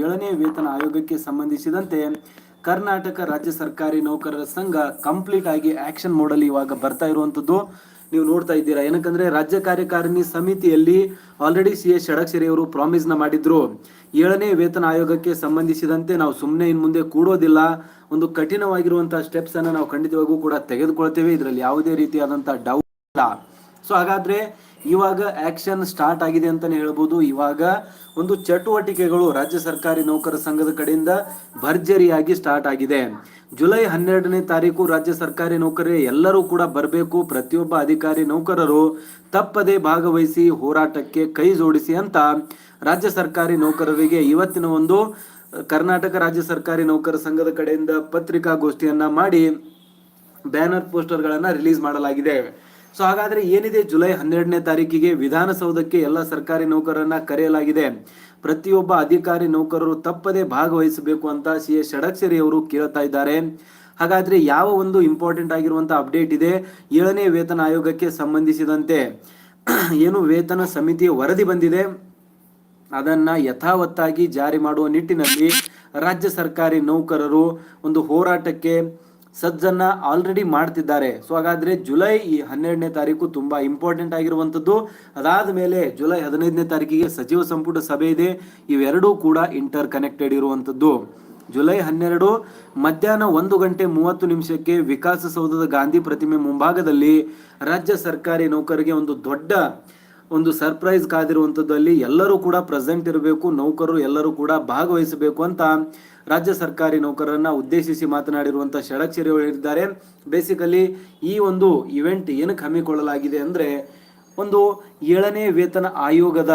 ಏಳನೇ ವೇತನ ಆಯೋಗಕ್ಕೆ ಸಂಬಂಧಿಸಿದಂತೆ ಕರ್ನಾಟಕ ರಾಜ್ಯ ಸರ್ಕಾರಿ ನೌಕರರ ಸಂಘ ಕಂಪ್ಲೀಟ್ ಆಗಿ ಆಕ್ಷನ್ ಮೋಡಲ್ಲಿ ಇವಾಗ ಬರ್ತಾ ಇರುವಂತದ್ದು ನೀವು ನೋಡ್ತಾ ಇದ್ದೀರಾ. ಏನಕ್ಕಂದ್ರೆ ರಾಜ್ಯ ಕಾರ್ಯಕಾರಿಣಿ ಸಮಿತಿಯಲ್ಲಿ ಆಲ್ರೆಡಿ ಸಿ ಎಸ್ ಷಡಕ್ಷರಿ ಅವರು ಪ್ರಾಮಿಸ್ನ ಮಾಡಿದ್ರು. ಏಳನೇ ವೇತನ ಆಯೋಗಕ್ಕೆ ಸಂಬಂಧಿಸಿದಂತೆ ನಾವು ಸುಮ್ಮನೆ ಇನ್ ಮುಂದೆ ಕೂಡೋದಿಲ್ಲ. ಒಂದು ಕಠಿಣವಾಗಿರುವಂತಹ ಸ್ಟೆಪ್ಸ್ ಅನ್ನ ನಾವು ಖಂಡಿತವಾಗೂ ಕೂಡ ತೆಗೆದುಕೊಳ್ತೇವೆ. ಇದರಲ್ಲಿ ಯಾವುದೇ ರೀತಿಯಾದಂತಹ ಡೌಟ್ ಇಲ್ಲ. ಸೊ ಹಾಗಾದ್ರೆ ಇವಾಗ ಆಕ್ಷನ್ ಸ್ಟಾರ್ಟ್ ಆಗಿದೆ ಅಂತಾನೆ ಹೇಳ್ಬೋದು. ಇವಾಗ ಒಂದು ಚಟುವಟಿಕೆಗಳು ರಾಜ್ಯ ಸರ್ಕಾರಿ ನೌಕರ ಸಂಘದ ಕಡೆಯಿಂದ ಭರ್ಜರಿಯಾಗಿ ಸ್ಟಾರ್ಟ್ ಆಗಿದೆ. ಜುಲೈ ಹನ್ನೆರಡನೇ ತಾರೀಕು ರಾಜ್ಯ ಸರ್ಕಾರಿ ನೌಕರರೇ ಎಲ್ಲರೂ ಕೂಡ ಬರಬೇಕು. ಪ್ರತಿಯೊಬ್ಬ ಅಧಿಕಾರಿ ನೌಕರರು ತಪ್ಪದೆ ಭಾಗವಹಿಸಿ ಹೋರಾಟಕ್ಕೆ ಕೈ ಜೋಡಿಸಿ ಅಂತ ರಾಜ್ಯ ಸರ್ಕಾರಿ ನೌಕರರಿಗೆ ಇವತ್ತಿನ ಒಂದು ಕರ್ನಾಟಕ ರಾಜ್ಯ ಸರ್ಕಾರಿ ನೌಕರ ಸಂಘದ ಕಡೆಯಿಂದ ಪತ್ರಿಕಾಗೋಷ್ಠಿಯನ್ನ ಮಾಡಿ ಬ್ಯಾನರ್ ಪೋಸ್ಟರ್ಗಳನ್ನ ರಿಲೀಸ್ ಮಾಡಲಾಗಿದೆ. ಸೊ ಹಾಗಾದ್ರೆ ಏನಿದೆ ಜುಲೈ ಹನ್ನೆರಡನೇ ತಾರೀಕಿಗೆ ವಿಧಾನಸೌಧಕ್ಕೆ ಎಲ್ಲ ಸರ್ಕಾರಿ ನೌಕರರನ್ನ ಕರೆಯಲಾಗಿದೆ. ಪ್ರತಿಯೊಬ್ಬ ಅಧಿಕಾರಿ ನೌಕರರು ತಪ್ಪದೆ ಭಾಗವಹಿಸಬೇಕು ಅಂತ ಸಿ ಎಸ್ ಷಡಕ್ಷರಿ ಅವರು ಕೇಳ್ತಾ ಇದ್ದಾರೆ. ಹಾಗಾದ್ರೆ ಯಾವ ಒಂದು ಇಂಪಾರ್ಟೆಂಟ್ ಆಗಿರುವಂತಹ ಅಪ್ಡೇಟ್ ಇದೆ? ಏಳನೇ ವೇತನ ಆಯೋಗಕ್ಕೆ ಸಂಬಂಧಿಸಿದಂತೆ ಏನು ವೇತನ ಸಮಿತಿಯ ವರದಿ ಬಂದಿದೆ? ಅದನ್ನ ಯಥಾವತ್ತಾಗಿ ಜಾರಿ ಮಾಡುವ ನಿಟ್ಟಿನಲ್ಲಿ ರಾಜ್ಯ ಸರ್ಕಾರಿ ನೌಕರರು ಒಂದು ಹೋರಾಟಕ್ಕೆ ಸಜ್ಜನ್ನ ಆಲ್ರೆಡಿ ಮಾಡ್ತಿದ್ದಾರೆ. ಸೊ ಹಾಗಾದ್ರೆ ಜುಲೈ ಈ ಹನ್ನೆರಡನೇ ತಾರೀಕು ತುಂಬಾ ಇಂಪಾರ್ಟೆಂಟ್ ಆಗಿರುವಂತದ್ದು ಅದಾದ ಮೇಲೆ ಜುಲೈ ಹದಿನೈದನೇ ತಾರೀಕಿಗೆ ಸಚಿವ ಸಂಪುಟ ಸಭೆ ಇದೆ. ಇವೆರಡೂ ಕೂಡ ಇಂಟರ್ ಕನೆಕ್ಟೆಡ್ ಇರುವಂತದ್ದು ಜುಲೈ ಹನ್ನೆರಡು ಮಧ್ಯಾಹ್ನ ಒಂದು ಗಂಟೆ ಮೂವತ್ತು ನಿಮಿಷಕ್ಕೆ ವಿಕಾಸಸೌಧದ ಗಾಂಧಿ ಪ್ರತಿಮೆ ಮುಂಭಾಗದಲ್ಲಿ ರಾಜ್ಯ ಸರ್ಕಾರಿ ನೌಕರಿಗೆ ಒಂದು ದೊಡ್ಡ ಒಂದು ಸರ್ಪ್ರೈಸ್ ಕಾದಿರುವಂಥದ್ದಲ್ಲಿ ಎಲ್ಲರೂ ಕೂಡ ಪ್ರೆಸೆಂಟ್ ಇರಬೇಕು, ನೌಕರರು ಎಲ್ಲರೂ ಕೂಡ ಭಾಗವಹಿಸಬೇಕು ಅಂತ ರಾಜ್ಯ ಸರ್ಕಾರಿ ನೌಕರರನ್ನ ಉದ್ದೇಶಿಸಿ ಮಾತನಾಡಿರುವಂತ ಷಡಕ್ಷರಿ ಹೇಳಿದ್ದಾರೆ. ಬೇಸಿಕಲಿ ಈ ಒಂದು ಇವೆಂಟ್ ಏನಕ್ಕೆ ಹಮ್ಮಿಕೊಳ್ಳಲಾಗಿದೆ ಅಂದ್ರೆ ಒಂದು ಏಳನೇ ವೇತನ ಆಯೋಗದ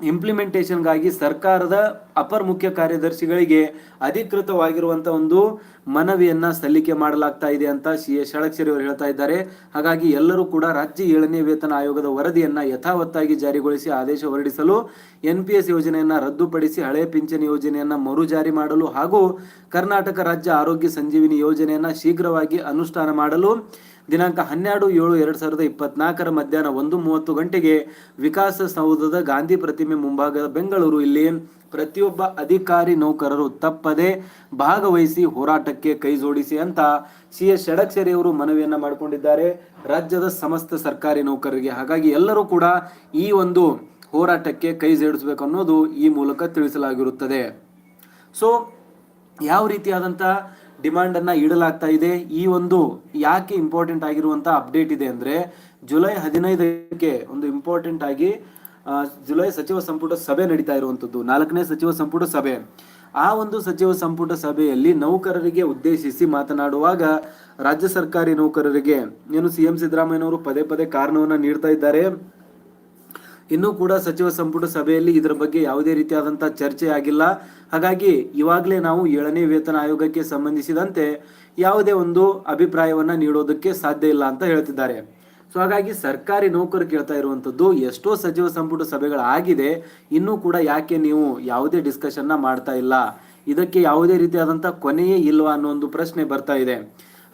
ಇಂಪ್ಲಿಮೆಂಟೇಷನ್ಗಾಗಿ ಸರ್ಕಾರದ ಅಪರ್ ಮುಖ್ಯ ಕಾರ್ಯದರ್ಶಿಗಳಿಗೆ ಅಧಿಕೃತವಾಗಿರುವಂತ ಒಂದು ಮನವಿಯನ್ನ ಸಲ್ಲಿಕೆ ಮಾಡಲಾಗ್ತಾ ಇದೆ ಅಂತ ಸಿ ಎಸ್ ಅವರು ಹೇಳ್ತಾ ಇದ್ದಾರೆ. ಹಾಗಾಗಿ ಎಲ್ಲರೂ ಕೂಡ ರಾಜ್ಯ ಏಳನೇ ವೇತನ ಆಯೋಗದ ವರದಿಯನ್ನ ಯಥಾವತ್ತಾಗಿ ಜಾರಿಗೊಳಿಸಿ ಆದೇಶ ಹೊರಡಿಸಲು ಎನ್ ಪಿ ಎಸ್ ಯೋಜನೆಯನ್ನ ರದ್ದುಪಡಿಸಿ ಹಳೆ ಪಿಂಚಣಿ ಯೋಜನೆಯನ್ನ ಮರು ಜಾರಿ ಮಾಡಲು ಹಾಗೂ ಕರ್ನಾಟಕ ರಾಜ್ಯ ಆರೋಗ್ಯ ಸಂಜೀವಿನಿ ಯೋಜನೆಯನ್ನ ಶೀಘ್ರವಾಗಿ ಅನುಷ್ಠಾನ ಮಾಡಲು ದಿನಾಂಕ ಹನ್ನೆರಡು ಏಳು ಎರಡು ಸಾವಿರದ ಇಪ್ಪತ್ನಾಲ್ಕರ ಮಧ್ಯಾಹ್ನ ಒಂದು ಮೂವತ್ತು ಗಂಟೆಗೆ ವಿಕಾಸ ಸೌಧದ ಗಾಂಧಿ ಪ್ರತಿಮೆ ಮುಂಭಾಗದ ಬೆಂಗಳೂರು ಇಲ್ಲಿ ಪ್ರತಿಯೊಬ್ಬ ಅಧಿಕಾರಿ ನೌಕರರು ತಪ್ಪದೆ ಭಾಗವಹಿಸಿ ಹೋರಾಟಕ್ಕೆ ಕೈ ಜೋಡಿಸಿ ಅಂತ ಸಿ ಎಸ್ ಷಡಕ್ಷರಿಯವರು ಮನವಿಯನ್ನ ಮಾಡಿಕೊಂಡಿದ್ದಾರೆ. ರಾಜ್ಯದ ಸಮಸ್ತ ಸರ್ಕಾರಿ ನೌಕರರಿಗೆ ಹಾಗಾಗಿ ಎಲ್ಲರೂ ಕೂಡ ಈ ಒಂದು ಹೋರಾಟಕ್ಕೆ ಕೈ ಜೋಡಿಸಬೇಕು ಅನ್ನೋದು ಈ ಮೂಲಕ ತಿಳಿಸಲಾಗಿರುತ್ತದೆ. ಸೊ ಯಾವ ರೀತಿಯಾದಂಥ ಡಿಮಾಂಡ್ ಅನ್ನ ಇಡಲಾಗ್ತಾ ಇದೆ. ಈ ಒಂದು ಯಾಕೆ ಇಂಪಾರ್ಟೆಂಟ್ ಆಗಿರುವಂತ ಅಪ್ಡೇಟ್ ಇದೆ ಅಂದ್ರೆ ಜುಲೈ ಹದಿನೈದಕ್ಕೆ ಒಂದು ಇಂಪಾರ್ಟೆಂಟ್ ಆಗಿ ಜುಲೈ ಸಚಿವ ಸಂಪುಟ ಸಭೆ ನಡೀತಾ ಇರುವಂತದ್ದು. ನಾಲ್ಕನೇ ಸಚಿವ ಸಂಪುಟ ಸಭೆ. ಆ ಒಂದು ಸಚಿವ ಸಂಪುಟ ಸಭೆಯಲ್ಲಿ ನೌಕರರಿಗೆ ಉದ್ದೇಶಿಸಿ ಮಾತನಾಡುವಾಗ ರಾಜ್ಯ ಸರ್ಕಾರಿ ನೌಕರರಿಗೆ, ಏನು ಸಿ ಎಂ ಸಿದ್ದರಾಮಯ್ಯನವರು ಪದೇ ಪದೇ ಕಾರಣವನ್ನು ನೀಡ್ತಾ ಇದ್ದಾರೆ. ಇನ್ನೂ ಕೂಡ ಸಚಿವ ಸಂಪುಟ ಸಭೆಯಲ್ಲಿ ಇದರ ಬಗ್ಗೆ ಯಾವುದೇ ರೀತಿಯಾದಂಥ ಚರ್ಚೆ ಆಗಿಲ್ಲ. ಹಾಗಾಗಿ ಇವಾಗಲೇ ನಾವು ಏಳನೇ ವೇತನ ಆಯೋಗಕ್ಕೆ ಸಂಬಂಧಿಸಿದಂತೆ ಯಾವುದೇ ಒಂದು ಅಭಿಪ್ರಾಯವನ್ನ ನೀಡೋದಕ್ಕೆ ಸಾಧ್ಯ ಇಲ್ಲ ಅಂತ ಹೇಳ್ತಿದ್ದಾರೆ. ಸೊ ಹಾಗಾಗಿ ಸರ್ಕಾರಿ ನೌಕರು ಕೇಳ್ತಾ ಇರುವಂತದ್ದು ಎಷ್ಟೋ ಸಚಿವ ಸಂಪುಟ ಸಭೆಗಳಾಗಿದೆ ಇನ್ನೂ ಕೂಡ ಯಾಕೆ ನೀವು ಯಾವುದೇ ಡಿಸ್ಕಷನ್ನ ಮಾಡ್ತಾ ಇಲ್ಲ? ಇದಕ್ಕೆ ಯಾವುದೇ ರೀತಿಯಾದಂಥ ಕೊನೆಯೇ ಇಲ್ವಾ ಅನ್ನೋ ಒಂದು ಪ್ರಶ್ನೆ ಬರ್ತಾ ಇದೆ.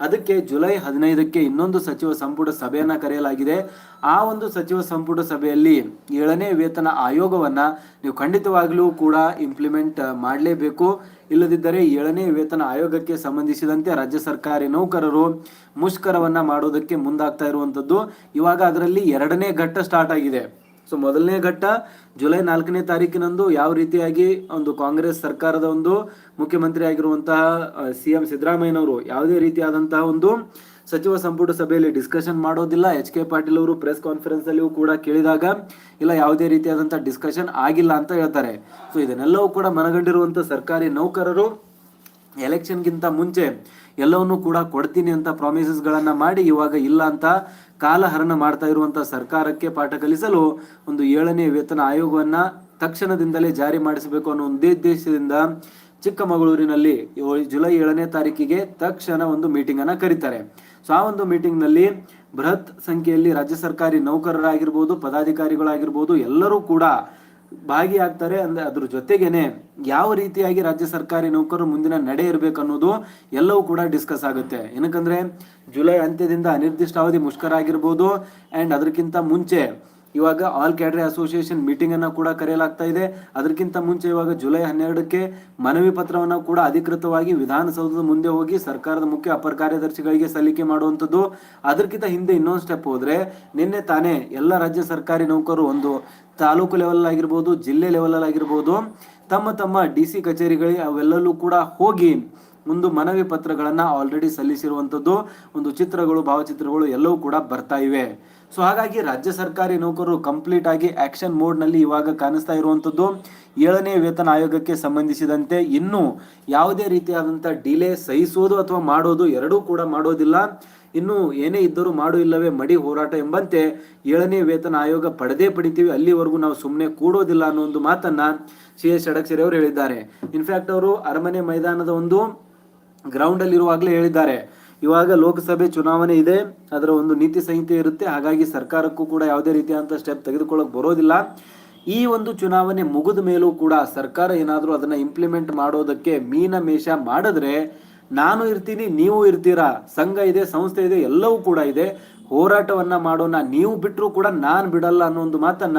ಅದಕ್ಕೆ ಜುಲೈ ಹದಿನೈದಕ್ಕೆ ಇನ್ನೊಂದು ಸಚಿವ ಸಂಪುಟ ಸಭೆಯನ್ನ ಕರೆಯಲಾಗಿದೆ. ಆ ಒಂದು ಸಚಿವ ಸಂಪುಟ ಸಭೆಯಲ್ಲಿ ಏಳನೇ ವೇತನ ಆಯೋಗವನ್ನ ನೀವು ಖಂಡಿತವಾಗಲೂ ಕೂಡ ಇಂಪ್ಲಿಮೆಂಟ್ ಮಾಡಲೇಬೇಕು. ಇಲ್ಲದಿದ್ದರೆ ಏಳನೇ ವೇತನ ಆಯೋಗಕ್ಕೆ ಸಂಬಂಧಿಸಿದಂತೆ ರಾಜ್ಯ ಸರ್ಕಾರಿ ನೌಕರರು ಮುಷ್ಕರವನ್ನ ಮಾಡೋದಕ್ಕೆ ಮುಂದಾಗ್ತಾ ಇರುವಂಥದ್ದು ಇವಾಗ ಅದರಲ್ಲಿ ಎರಡನೇ ಘಟ್ಟ ಸ್ಟಾರ್ಟ್ ಆಗಿದೆ. ಸೊ ಮೊದಲನೇ ಘಟ್ಟ ಜುಲೈ ನಾಲ್ಕನೇ ತಾರೀಕಿನಂದು ಯಾವ ರೀತಿಯಾಗಿ ಒಂದು ಕಾಂಗ್ರೆಸ್ ಸರ್ಕಾರದ ಒಂದು ಮುಖ್ಯಮಂತ್ರಿ ಆಗಿರುವಂತಹ ಸಿ ಎಂ ಸಿದ್ದರಾಮಯ್ಯನವರು ಯಾವುದೇ ರೀತಿಯಾದಂತಹ ಒಂದು ಸಚಿವ ಸಂಪುಟ ಸಭೆಯಲ್ಲಿ ಡಿಸ್ಕಷನ್ ಮಾಡೋದಿಲ್ಲ. ಎಚ್ ಕೆ ಪಾಟೀಲ್ ಅವರು ಪ್ರೆಸ್ ಕಾನ್ಫರೆನ್ಸ್ ಅಲ್ಲಿಯೂ ಕೂಡ ಕೇಳಿದಾಗ, ಇಲ್ಲ, ಯಾವುದೇ ರೀತಿಯಾದಂತಹ ಡಿಸ್ಕಷನ್ ಆಗಿಲ್ಲ ಅಂತ ಹೇಳ್ತಾರೆ. ಸೊ ಇದನ್ನೆಲ್ಲವೂ ಕೂಡ ಮನಗಂಡಿರುವಂತಹ ಸರ್ಕಾರಿ ನೌಕರರು ಎಲೆಕ್ಷನ್ಗಿಂತ ಮುಂಚೆ ಎಲ್ಲವನ್ನೂ ಕೂಡ ಕೊಡ್ತೀನಿ ಅಂತ ಪ್ರಾಮಿಸಸ್ಗಳನ್ನು ಮಾಡಿ ಇವಾಗ ಇಲ್ಲ ಅಂತ ಕಾಲಹರಣ ಮಾಡ್ತಾ ಇರುವಂಥ ಸರ್ಕಾರಕ್ಕೆ ಪಾಠ ಕಲಿಸಲು ಒಂದು ಏಳನೇ ವೇತನ ಆಯೋಗವನ್ನ ತಕ್ಷಣದಿಂದಲೇ ಜಾರಿ ಮಾಡಿಸಬೇಕು ಅನ್ನೋ ಒಂದೇ ಉದ್ದೇಶದಿಂದ ಚಿಕ್ಕಮಗಳೂರಿನಲ್ಲಿ ಜುಲೈ ಏಳನೇ ತಾರೀಕಿಗೆ ತಕ್ಷಣ ಒಂದು ಮೀಟಿಂಗ್ ಅನ್ನ ಕರೀತಾರೆ. ಸೊ, ಆ ಒಂದು ಮೀಟಿಂಗ್ನಲ್ಲಿ ಬೃಹತ್ ಸಂಖ್ಯೆಯಲ್ಲಿ ರಾಜ್ಯ ಸರ್ಕಾರಿ ನೌಕರರಾಗಿರ್ಬೋದು, ಪದಾಧಿಕಾರಿಗಳಾಗಿರ್ಬೋದು ಎಲ್ಲರೂ ಕೂಡ ಭಾಗಿಯಾಗ್ತಾರೆ ಅಂದ್ರೆ ಅದ್ರ ಜೊತೆಗೇನೆ ಯಾವ ರೀತಿಯಾಗಿ ರಾಜ್ಯ ಸರ್ಕಾರಿ ನೌಕರರು ಮುಂದಿನ ನಡೆ ಇರಬೇಕು ಅನ್ನೋದು ಎಲ್ಲವೂ ಕೂಡ ಡಿಸ್ಕಸ್ ಆಗುತ್ತೆ. ಏನಕ್ಕಂದ್ರೆ ಜುಲೈ ಅಂತ್ಯದಿಂದ ಅನಿರ್ದಿಷ್ಟಾವಧಿ ಮುಷ್ಕರ ಆಗಿರ್ಬೋದು ಅಂಡ್ ಅದಕ್ಕಿಂತ ಮುಂಚೆ ಇವಾಗ ಆಲ್ ಕ್ಯಾಡ್ರಿ ಅಸೋಸಿಯೇಷನ್ ಮೀಟಿಂಗ್ ಅನ್ನ ಕೂಡ ಕರೆಯಲಾಗ್ತಾ ಇದೆ. ಅದಕ್ಕಿಂತ ಮುಂಚೆ ಇವಾಗ ಜುಲೈ ಹನ್ನೆರಡಕ್ಕೆ ಮನವಿ ಪತ್ರವನ್ನು ಕೂಡ ಅಧಿಕೃತವಾಗಿ ವಿಧಾನಸೌಧದ ಮುಂದೆ ಹೋಗಿ ಸರ್ಕಾರದ ಮುಖ್ಯ ಅಪರ ಕಾರ್ಯದರ್ಶಿಗಳಿಗೆ ಸಲ್ಲಿಕೆ ಮಾಡುವಂಥದ್ದು. ಅದಕ್ಕಿಂತ ಹಿಂದೆ ಇನ್ನೊಂದು ಸ್ಟೆಪ್ ಹೋದ್ರೆ ನಿನ್ನೆ ತಾನೇ ಎಲ್ಲ ರಾಜ್ಯ ಸರ್ಕಾರಿ ನೌಕರರು ಒಂದು ತಾಲೂಕು ಲೆವೆಲ್ ಆಗಿರ್ಬೋದು ಜಿಲ್ಲೆ ಲೆವೆಲ್ ಆಗಿರ್ಬೋದು ತಮ್ಮ ತಮ್ಮ ಡಿ ಸಿ ಕಚೇರಿಗಳಿಗೆ ಅವೆಲ್ಲಲ್ಲೂ ಕೂಡ ಹೋಗಿ ಒಂದು ಮನವಿ ಪತ್ರಗಳನ್ನು ಆಲ್ರೆಡಿ ಸಲ್ಲಿಸಿರುವಂಥದ್ದು, ಒಂದು ಚಿತ್ರಗಳು, ಭಾವಚಿತ್ರಗಳು ಎಲ್ಲವೂ ಕೂಡ ಬರ್ತಾ ಇವೆ. ಸೊ ಹಾಗಾಗಿ ರಾಜ್ಯ ಸರ್ಕಾರಿ ನೌಕರರು ಕಂಪ್ಲೀಟ್ ಆಗಿ ಆಕ್ಷನ್ ಮೋಡ್ನಲ್ಲಿ ಇವಾಗ ಕಾಣಿಸ್ತಾ ಇರುವಂತದ್ದು ಏಳನೇ ವೇತನ ಆಯೋಗಕ್ಕೆ ಸಂಬಂಧಿಸಿದಂತೆ ಇನ್ನೂ ಯಾವುದೇ ರೀತಿಯಾದಂಥ ಡಿಲೇ ಸಹಿಸೋದು ಅಥವಾ ಮಾಡೋದು ಎರಡೂ ಕೂಡ ಮಾಡೋದಿಲ್ಲ. ಇನ್ನು ಏನೇ ಇದ್ದರೂ ಮಾಡು ಇಲ್ಲವೇ ಮಡಿ ಹೋರಾಟ ಎಂಬಂತೆ ಏಳನೇ ವೇತನ ಆಯೋಗ ಪಡೆದೇ ಪಡಿತೀವಿ. ಅಲ್ಲಿವರೆಗೂ ನಾವು ಸುಮ್ಮನೆ ಕೂಡೋದಿಲ್ಲ ಅನ್ನೋ ಒಂದು ಮಾತನ್ನ ಸಿ ಎಸ್ ಷಡಕ್ಷರಿ ಅವರು ಹೇಳಿದ್ದಾರೆ. ಇನ್ಫ್ಯಾಕ್ಟ್ ಅವರು ಅರಮನೆ ಮೈದಾನದ ಒಂದು ಗ್ರೌಂಡ್ ಅಲ್ಲಿ ಇರುವಾಗಲೇ ಹೇಳಿದ್ದಾರೆ. ಇವಾಗ ಲೋಕಸಭೆ ಚುನಾವಣೆ ಇದೆ. ಅದರ ಒಂದು ನೀತಿ ಸಂಹಿತೆ ಇರುತ್ತೆ. ಹಾಗಾಗಿ ಸರ್ಕಾರಕ್ಕೂ ಕೂಡ ಯಾವುದೇ ರೀತಿಯಾದಂಥ ಸ್ಟೆಪ್ ತೆಗೆದುಕೊಳ್ಳೋಕೆ ಬರೋದಿಲ್ಲ. ಈ ಒಂದು ಚುನಾವಣೆ ಮುಗಿದ ಮೇಲೂ ಕೂಡ ಸರ್ಕಾರ ಏನಾದರೂ ಅದನ್ನ ಇಂಪ್ಲಿಮೆಂಟ್ ಮಾಡೋದಕ್ಕೆ ಮೀನ ಮೇಷ ಮಾಡಿದ್ರೆ ನಾನು ಇರ್ತೀನಿ, ನೀವು ಇರ್ತೀರಾ, ಸಂಘ ಇದೆ, ಸಂಸ್ಥೆ ಇದೆ, ಎಲ್ಲವೂ ಕೂಡ ಇದೆ. ಹೋರಾಟವನ್ನ ಮಾಡೋಣ ನೀವು ಬಿಟ್ಟರೂ ಕೂಡ ನಾನು ಬಿಡಲ್ಲ ಅನ್ನೋ ಒಂದು ಮಾತನ್ನ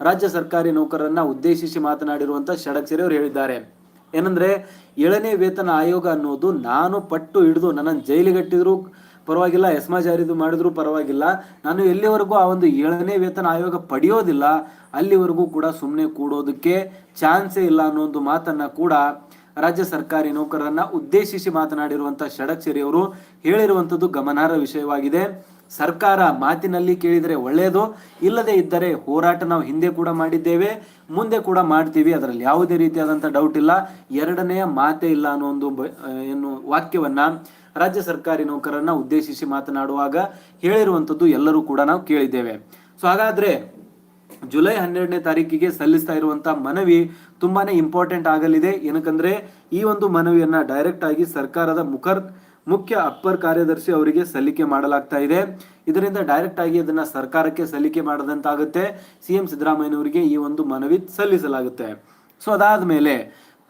ರಾಜ್ಯ ಸರ್ಕಾರಿ ನೌಕರರನ್ನ ಉದ್ದೇಶಿಸಿ ಮಾತನಾಡಿರುವಂತ ಷಡಕ್ಷರಿ ಅವರು ಹೇಳಿದ್ದಾರೆ. ಏನಂದ್ರೆ, ಏಳನೇ ವೇತನ ಆಯೋಗ ಅನ್ನೋದು ನಾನು ಪಟ್ಟು ಹಿಡಿದು ನನ್ನನ್ನು ಜೈಲಿಗಟ್ಟಿದ್ರು ಪರವಾಗಿಲ್ಲ, ಎಸ್ಮಾ ಜಾರಿದು ಮಾಡಿದ್ರು ಪರವಾಗಿಲ್ಲ. ನಾನು ಎಲ್ಲಿವರೆಗೂ ಆ ಒಂದು ಏಳನೇ ವೇತನ ಆಯೋಗ ಪಡೆಯೋದಿಲ್ಲ, ಅಲ್ಲಿವರೆಗೂ ಕೂಡ ಸುಮ್ಮನೆ ಕೂಡೋದಕ್ಕೆ ಚಾನ್ಸೇ ಇಲ್ಲ ಅನ್ನೋ ಒಂದು ಮಾತನ್ನ ಕೂಡ ರಾಜ್ಯ ಸರ್ಕಾರಿ ನೌಕರರನ್ನ ಉದ್ದೇಶಿಸಿ ಮಾತನಾಡಿರುವಂತಹ ಷಡಕ್ಷರಿ ಅವರು ಹೇಳಿರುವಂತದ್ದು ಗಮನಾರ್ಹ ವಿಷಯವಾಗಿದೆ. ಸರ್ಕಾರ ಮಾತಿನಲ್ಲಿ ಕೇಳಿದರೆ ಒಳ್ಳೆಯದು, ಇಲ್ಲದೇ ಇದ್ದರೆ ಹೋರಾಟ ನಾವು ಹಿಂದೆ ಕೂಡ ಮಾಡಿದ್ದೇವೆ, ಮುಂದೆ ಕೂಡ ಮಾಡ್ತೀವಿ. ಅದರಲ್ಲಿ ಯಾವುದೇ ರೀತಿಯಾದಂಥ ಡೌಟ್ ಇಲ್ಲ. ಎರಡನೆಯ ಮಾತೇ ಇಲ್ಲ ಅನ್ನೋ ಒಂದು ಏನು ವಾಕ್ಯವನ್ನ ರಾಜ್ಯ ಸರ್ಕಾರಿ ನೌಕರರನ್ನ ಉದ್ದೇಶಿಸಿ ಮಾತನಾಡುವಾಗ ಹೇಳಿರುವಂಥದ್ದು ಎಲ್ಲರೂ ಕೂಡ ನಾವು ಕೇಳಿದ್ದೇವೆ. ಸೊ ಹಾಗಾದ್ರೆ ಜುಲೈ ಹನ್ನೆರಡನೇ ತಾರೀಕಿಗೆ ಸಲ್ಲಿಸ್ತಾ ಇರುವಂತ ಮನವಿ ತುಂಬಾನೇ ಇಂಪಾರ್ಟೆಂಟ್ ಆಗಲಿದೆ. ಏನಕ್ಕಂದ್ರೆ ಈ ಒಂದು ಮನವಿಯನ್ನ ಡೈರೆಕ್ಟ್ ಆಗಿ ಸರ್ಕಾರದ ಮುಖರ್, ಮುಖ್ಯ ಅಪ್ಪರ್ ಕಾರ್ಯದರ್ಶಿ ಅವರಿಗೆ ಸಲ್ಲಿಕೆ ಮಾಡಲಾಗ್ತಾ ಇದೆ. ಇದರಿಂದ ಡೈರೆಕ್ಟ್ ಆಗಿ ಅದನ್ನ ಸರ್ಕಾರಕ್ಕೆ ಸಲ್ಲಿಕೆ ಮಾಡದಂತಾಗುತ್ತೆ. ಸಿಎಂ ಸಿದ್ದರಾಮಯ್ಯನವರಿಗೆ ಈ ಒಂದು ಮನವಿ ಸಲ್ಲಿಸಲಾಗುತ್ತೆ. ಸೊ ಅದಾದ ಮೇಲೆ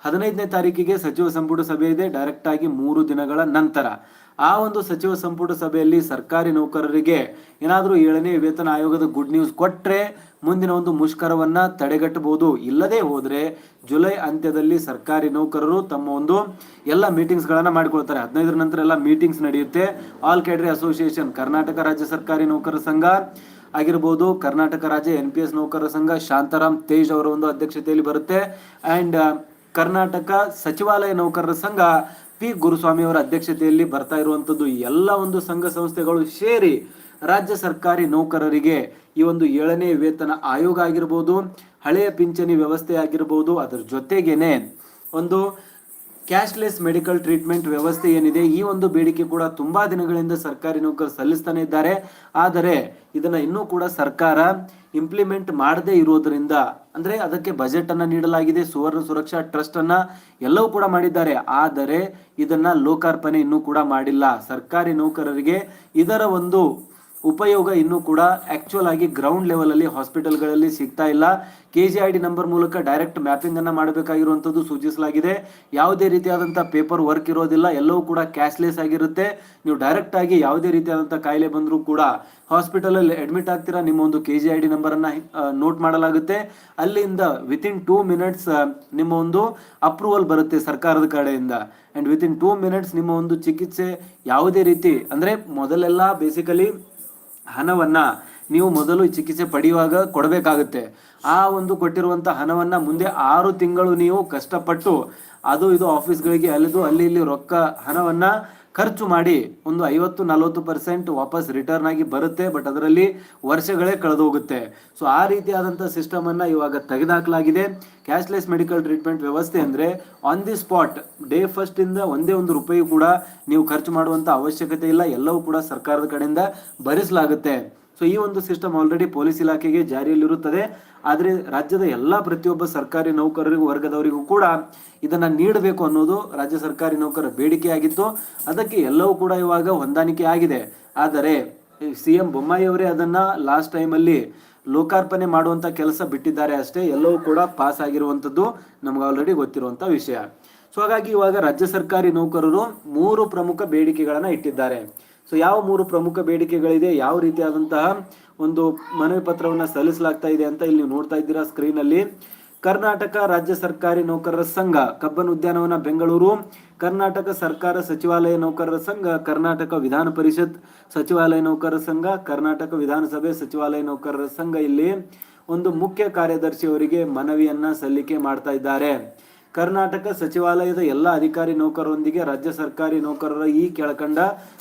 ಹದಿನೈದನೇ ತಾರೀಕಿಗೆ ಸಚಿವ ಸಂಪುಟ ಸಭೆ ಇದೆ. ಡೈರೆಕ್ಟ್ ಆಗಿ ಮೂರು ದಿನಗಳ ನಂತರ. ಆ ಒಂದು ಸಚಿವ ಸಂಪುಟ ಸಭೆಯಲ್ಲಿ ಸರ್ಕಾರಿ ನೌಕರರಿಗೆ ಏನಾದರೂ ಏಳನೇ ವೇತನ ಆಯೋಗದ ಗುಡ್ ನ್ಯೂಸ್ ಕೊಟ್ಟರೆ ಮುಂದಿನ ಒಂದು ಮುಷ್ಕರವನ್ನ ತಡೆಗಟ್ಟಬಹುದು. ಇಲ್ಲದೆ ಹೋದ್ರೆ ಜುಲೈ ಅಂತ್ಯದಲ್ಲಿ ಸರ್ಕಾರಿ ನೌಕರರು ತಮ್ಮ ಒಂದು ಎಲ್ಲ ಮೀಟಿಂಗ್ಸ್ ಗಳನ್ನ ಮಾಡಿಕೊಳ್ತಾರೆ. ಹದಿನೈದರ ನಂತರ ಎಲ್ಲ ಮೀಟಿಂಗ್ಸ್ ನಡೆಯುತ್ತೆ. ಆಲ್ ಕ್ಯಾಡ್ರಿ ಅಸೋಸಿಯೇಷನ್, ಕರ್ನಾಟಕ ರಾಜ್ಯ ಸರ್ಕಾರಿ ನೌಕರರ ಸಂಘ ಆಗಿರ್ಬೋದು, ಕರ್ನಾಟಕ ರಾಜ್ಯ ಎನ್ ಪಿ ಎಸ್ ನೌಕರರ ಸಂಘ, ಶಾಂತಾರಾಮ್ ತೇಜ್ ಅವರ ಒಂದು ಅಧ್ಯಕ್ಷತೆಯಲ್ಲಿ ಬರುತ್ತೆ. ಅಂಡ್ ಕರ್ನಾಟಕ ಸಚಿವಾಲಯ ನೌಕರರ ಸಂಘ ಪಿ ಗುರುಸ್ವಾಮಿಯವರ ಅಧ್ಯಕ್ಷತೆಯಲ್ಲಿ ಬರ್ತಾ ಇರುವಂಥದ್ದು ಎಲ್ಲ ಒಂದು ಸಂಘ ಸಂಸ್ಥೆಗಳು ಸೇರಿ ರಾಜ್ಯ ಸರ್ಕಾರಿ ನೌಕರರಿಗೆ ಈ ಒಂದು ಏಳನೇ ವೇತನ ಆಯೋಗ ಆಗಿರ್ಬೋದು, ಹಳೆಯ ಪಿಂಚಣಿ ವ್ಯವಸ್ಥೆ ಆಗಿರ್ಬೋದು, ಅದರ ಜೊತೆಗೇನೆ ಒಂದು ಕ್ಯಾಶ್ಲೆಸ್ ಮೆಡಿಕಲ್ ಟ್ರೀಟ್ಮೆಂಟ್ ವ್ಯವಸ್ಥೆ ಏನಿದೆ, ಈ ಒಂದು ಬೇಡಿಕೆ ಕೂಡ ತುಂಬಾ ದಿನಗಳಿಂದ ಸರ್ಕಾರಿ ನೌಕರರು ಸಲ್ಲಿಸ್ತಾನೆ ಇದ್ದಾರೆ. ಆದರೆ, ಇದನ್ನ ಇನ್ನೂ ಕೂಡ ಸರ್ಕಾರ ಇಂಪ್ಲಿಮೆಂಟ್ ಮಾಡದೇ ಇರೋದ್ರಿಂದ, ಅಂದ್ರೆ ಅದಕ್ಕೆ ಬಜೆಟ್ ಅನ್ನ ನೀಡಲಾಗಿದೆ, ಸುವರ್ಣ ಸುರಕ್ಷಾ ಟ್ರಸ್ಟ್ ಅನ್ನ ಎಲ್ಲವೂ ಕೂಡ ಮಾಡಿದ್ದಾರೆ. ಆದರೆ, ಇದನ್ನ ಲೋಕಾರ್ಪಣೆ ಇನ್ನೂ ಕೂಡ ಮಾಡಿಲ್ಲ. ಸರ್ಕಾರಿ ನೌಕರರಿಗೆ ಇದರ ಒಂದು ಉಪಯೋಗ ಇನ್ನೂ ಕೂಡ ಆಕ್ಚುಯಲ್ ಆಗಿ ಗ್ರೌಂಡ್ ಲೆವೆಲಲ್ಲಿ ಹಾಸ್ಪಿಟಲ್ಗಳಲ್ಲಿ ಸಿಗ್ತಾ ಇಲ್ಲ. K G I D number ಮೂಲಕ ಡೈರೆಕ್ಟ್ ಮ್ಯಾಪಿಂಗ್ ಮಾಡಬೇಕಾಗಿರುವಂಥದ್ದು ಸೂಚಿಸಲಾಗಿದೆ. ಯಾವುದೇ ರೀತಿಯಾದಂಥ ಪೇಪರ್ ವರ್ಕ್ ಇರೋದಿಲ್ಲ. ಎಲ್ಲವೂ ಕೂಡ ಕ್ಯಾಶ್ಲೆಸ್ ಆಗಿರುತ್ತೆ. ನೀವು ಡೈರೆಕ್ಟ್ ಆಗಿ ಯಾವುದೇ ರೀತಿಯಾದಂಥ ಕಾಯಿಲೆ ಬಂದರೂ ಕೂಡ ಹಾಸ್ಪಿಟಲಲ್ಲಿ ಅಡ್ಮಿಟ್ ಆಗ್ತೀರಾ? ನಿಮ್ಮ ಒಂದು K G I D number ಅನ್ನ ನೋಟ್ ಮಾಡಲಾಗುತ್ತೆ. ಅಲ್ಲಿಂದ ವಿತಿನ್ ಟೂ ಮಿನಿಟ್ಸ್ ನಿಮ್ಮ ಒಂದು ಅಪ್ರೂವಲ್ ಬರುತ್ತೆ ಸರ್ಕಾರದ ಕಡೆಯಿಂದ. ಅಂಡ್ ವಿತಿನ್ ಟೂ ಮಿನಿಟ್ಸ್ ನಿಮ್ಮ ಒಂದು ಚಿಕಿತ್ಸೆ ಯಾವುದೇ ರೀತಿ, ಅಂದ್ರೆ ಮೊದಲೆಲ್ಲ ಬೇಸಿಕಲಿ ಹಣವನ್ನ ನೀವು ಮೊದಲು ಚಿಕಿತ್ಸೆ ಪಡೆಯುವಾಗ ಕೊಡಬೇಕಾಗುತ್ತೆ. ಆ ಒಂದು ಕೊಟ್ಟಿರುವಂಥ ಹಣವನ್ನು ಮುಂದೆ ಆರು ತಿಂಗಳು ನೀವು ಕಷ್ಟಪಟ್ಟು ಅದು ಇದು ಆಫೀಸ್ಗಳಿಗೆ ಅಲೆದು ಅಲ್ಲಿ ಇಲ್ಲಿ ರೊಕ್ಕ ಹಣವನ್ನ ಖರ್ಚು ಮಾಡಿ ಒಂದು ಐವತ್ತು, ನಲವತ್ತು ಪರ್ಸೆಂಟ್ ವಾಪಸ್ ರಿಟರ್ನ್ ಆಗಿ ಬರುತ್ತೆ ಬಟ್ ಅದರಲ್ಲಿ ವರ್ಷಗಳೇ ಕಳೆದು ಹೋಗುತ್ತೆ ಸೊ ಆ ರೀತಿಯಾದಂಥ ಸಿಸ್ಟಮನ್ನು ಇವಾಗ ತೆಗೆದುಹಾಕಲಾಗಿದೆ ಕ್ಯಾಶ್ಲೆಸ್ ಮೆಡಿಕಲ್ ಟ್ರೀಟ್ಮೆಂಟ್ ವ್ಯವಸ್ಥೆ ಅಂದ್ರೆ on the spot day first ಇಂದ ಒಂದೇ ಒಂದು ರೂಪಾಯಿ ಕೂಡ ನೀವು ಖರ್ಚು ಮಾಡುವಂತ ಅವಶ್ಯಕತೆ ಇಲ್ಲ. ಎಲ್ಲವೂ ಕೂಡ ಸರ್ಕಾರದ ಕಡೆಯಿಂದ ಭರಿಸಲಾಗುತ್ತೆ. ಸೊ ಈ ಒಂದು ಸಿಸ್ಟಮ್ ಆಲ್ರೆಡಿ ಪೊಲೀಸ್ ಇಲಾಖೆಗೆ ಜಾರಿಯಲ್ಲಿರುತ್ತದೆ. ಆದರೆ ರಾಜ್ಯದ ಎಲ್ಲ ಪ್ರತಿಯೊಬ್ಬ ಸರ್ಕಾರಿ ನೌಕರರಿಗೂ, ವರ್ಗದವರಿಗೂ ಕೂಡ ಇದನ್ನು ನೀಡಬೇಕು ಅನ್ನೋದು ರಾಜ್ಯ ಸರ್ಕಾರಿ ನೌಕರರ ಬೇಡಿಕೆಯಾಗಿತ್ತು. ಅದಕ್ಕೆ ಎಲ್ಲವೂ ಕೂಡ ಇವಾಗ ಹೊಂದಾಣಿಕೆ ಆಗಿದೆ. ಆದರೆ ಸಿ ಎಂ ಬೊಮ್ಮಾಯಿ ಅವರೇ ಅದನ್ನು ಲಾಸ್ಟ್ ಟೈಮಲ್ಲಿ ಲೋಕಾರ್ಪಣೆ ಮಾಡುವಂಥ ಕೆಲಸ ಬಿಟ್ಟಿದ್ದಾರೆ ಅಷ್ಟೇ. ಎಲ್ಲವೂ ಕೂಡ ಪಾಸ್ ಆಗಿರುವಂಥದ್ದು ನಮ್ಗೆ ಆಲ್ರೆಡಿ ಗೊತ್ತಿರುವಂಥ ವಿಷಯ. ಸೊ ಹಾಗಾಗಿ ಇವಾಗ ರಾಜ್ಯ ಸರ್ಕಾರಿ ನೌಕರರು ಮೂರು ಪ್ರಮುಖ ಬೇಡಿಕೆಗಳನ್ನು ಇಟ್ಟಿದ್ದಾರೆ. ಸೊ ಯಾವ ಮೂರು ಪ್ರಮುಖ ಬೇಡಿಕೆಗಳಿದೆ? ಯಾವ ರೀತಿಯಾದಂತಹ ಒಂದು ಮನವಿ ಪತ್ರವನ್ನು ಸಲ್ಲಿಸಲಾಗ್ತಾ ಇದೆ ಅಂತ ಇಲ್ಲಿ ನೀವು ನೋಡ್ತಾ ಇದ್ದೀರಾ ಸ್ಕ್ರೀನ್ ಅಲ್ಲಿ. ಕರ್ನಾಟಕ ರಾಜ್ಯ ಸರ್ಕಾರಿ ನೌಕರರ ಸಂಘ, ಕಬ್ಬನ್ ಉದ್ಯಾನವನ ಬೆಂಗಳೂರು. ಕರ್ನಾಟಕ ಸರ್ಕಾರ ಸಚಿವಾಲಯ ನೌಕರರ ಸಂಘ, ಕರ್ನಾಟಕ ವಿಧಾನ ಪರಿಷತ್ ಸಚಿವಾಲಯ ನೌಕರರ ಸಂಘ, ಕರ್ನಾಟಕ ವಿಧಾನಸಭೆ ಸಚಿವಾಲಯ ನೌಕರರ ಸಂಘ ಇಲ್ಲಿ ಒಂದು ಮುಖ್ಯ ಕಾರ್ಯದರ್ಶಿಯವರಿಗೆ ಮನವಿಯನ್ನ ಸಲ್ಲಿಕೆ ಮಾಡ್ತಾ ಇದ್ದಾರೆ. ಕರ್ನಾಟಕ ಸಚಿವಾಲಯದ ಎಲ್ಲ ಅಧಿಕಾರಿ ನೌಕರರೊಂದಿಗೆ ರಾಜ್ಯ ಸರ್ಕಾರಿ ನೌಕರರ ಈ ಕೆಳಕಂಡ